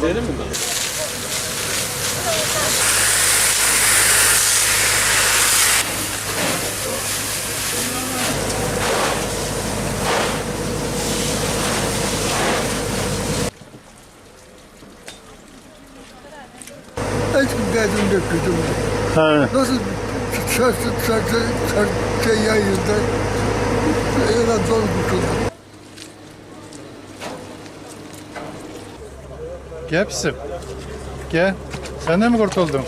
Gidelim mi? Eski derdim döküldüm. Ha. Nasıl çarşı çarşı çarşı yayında Evden zor kurtuldum. Gel pisim. Gel. Sen de mi kurtuldun?